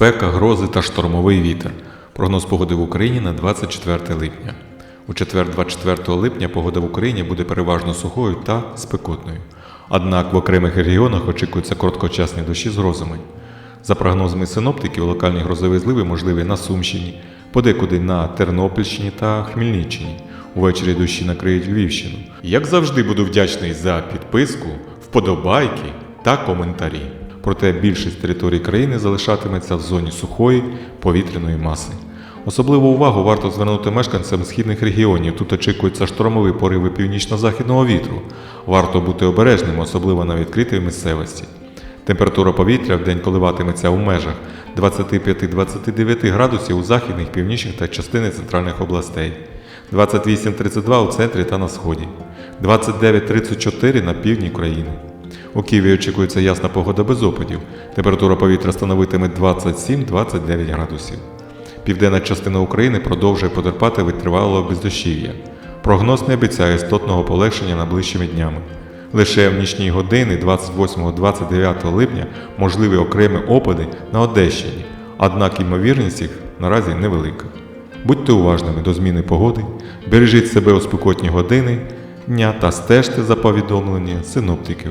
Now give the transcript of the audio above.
Спека, грози та штормовий вітер. Прогноз погоди в Україні на 24 липня. У четвер 24 липня погода в Україні буде переважно сухою та спекотною. Однак в окремих регіонах очікуються короткочасні дощі з грозами. За прогнозами синоптиків, локальні грозові зливи можливі на Сумщині, подекуди на Тернопільщині та Хмельниччині. Увечері дощі накриють Львівщину. Як завжди, буду вдячний за підписку, вподобайки та коментарі. Проте більшість територій країни залишатиметься в зоні сухої повітряної маси. Особливу увагу варто звернути мешканцям східних регіонів. Тут очікуються штормові пориви північно-західного вітру. Варто бути обережним, особливо на відкритій місцевості. Температура повітря в день коливатиметься у межах 25-29 градусів у західних, північних та частини центральних областей, 28-32 у центрі та на сході, 29-34 на півдні країни. У Києві очікується ясна погода без опадів. Температура повітря становитиме 27-29 градусів. Південна частина України продовжує потерпати від тривалого бездощів'я. Прогноз не обіцяє істотного полегшення найближчими днями. Лише в нічні години 28-29 липня можливі окремі опади на Одещині, однак ймовірність їх наразі невелика. Будьте уважними до зміни погоди, бережіть себе у спекотні години дня та стежте за повідомлення синоптиків.